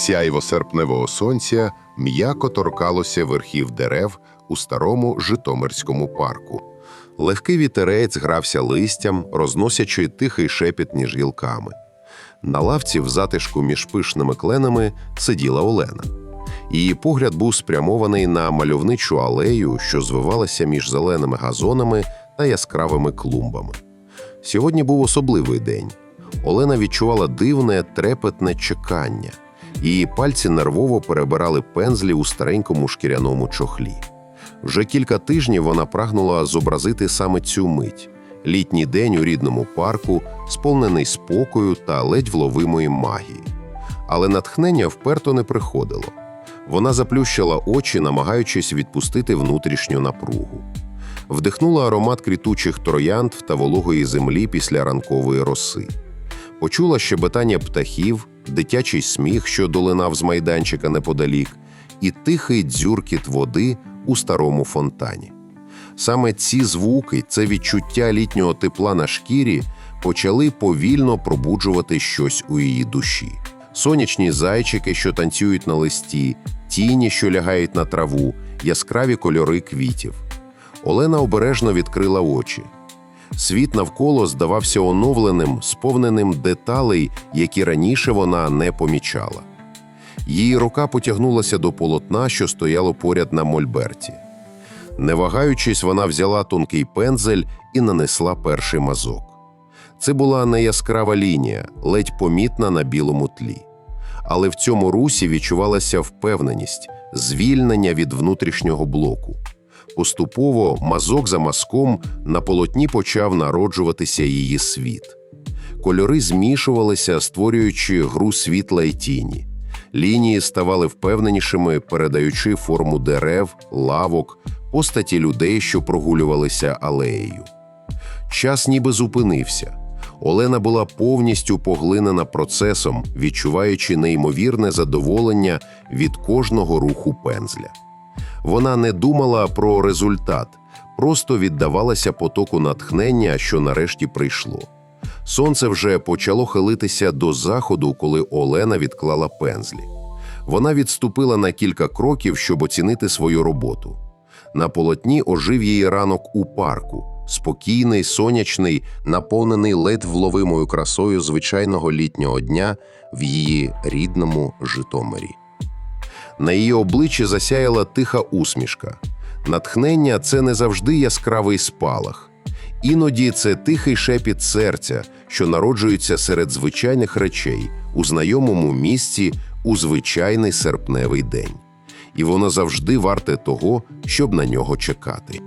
Сяйво серпневого сонця м'яко торкалося верхів дерев у старому Житомирському парку. Легкий вітерець грався листям, розносячи тихий шепіт між гілками. На лавці в затишку між пишними кленами сиділа Олена. Її погляд був спрямований на мальовничу алею, що звивалася між зеленими газонами та яскравими клумбами. Сьогодні був особливий день. Олена відчувала дивне, трепетне чекання. Її пальці нервово перебирали пензлі у старенькому шкіряному чохлі. Вже кілька тижнів вона прагнула зобразити саме цю мить літній день у рідному парку, сповнений спокою та ледь вловимої магії. Але натхнення вперто не приходило. Вона заплющила очі, намагаючись відпустити внутрішню напругу. Вдихнула аромат квітучих троянд та вологої землі після ранкової роси. Почула щебетання птахів, дитячий сміх, що долинав з майданчика неподалік, і тихий дзюркіт води у старому фонтані. Саме ці звуки, це відчуття літнього тепла на шкірі, почали повільно пробуджувати щось у її душі. Сонячні зайчики, що танцюють на листі, тіні, що лягають на траву, яскраві кольори квітів. Олена обережно відкрила очі. Світ навколо здавався оновленим, сповненим деталей, які раніше вона не помічала. Її рука потягнулася до полотна, що стояло поряд на мольберті. Не вагаючись, вона взяла тонкий пензель і нанесла перший мазок. Це була не яскрава лінія, ледь помітна на білому тлі. Але в цьому русі відчувалася впевненість, звільнення від внутрішнього блоку. Поступово, мазок за мазком, на полотні почав народжуватися її світ. Кольори змішувалися, створюючи гру світла й тіні. Лінії ставали впевненішими, передаючи форму дерев, лавок, постаті людей, що прогулювалися алеєю. Час ніби зупинився. Олена була повністю поглинена процесом, відчуваючи неймовірне задоволення від кожного руху пензля. Вона не думала про результат, просто віддавалася потоку натхнення, що нарешті прийшло. Сонце вже почало хилитися до заходу, коли Олена відклала пензлі. Вона відступила на кілька кроків, щоб оцінити свою роботу. На полотні ожив її ранок у парку, спокійний, сонячний, наповнений ледь вловимою красою звичайного літнього дня в її рідному Житомирі. На її обличчі засяяла тиха усмішка. Натхнення це не завжди яскравий спалах. Іноді це тихий шепіт серця, що народжується серед звичайних речей у знайомому місці у звичайний серпневий день. І воно завжди варте того, щоб на нього чекати.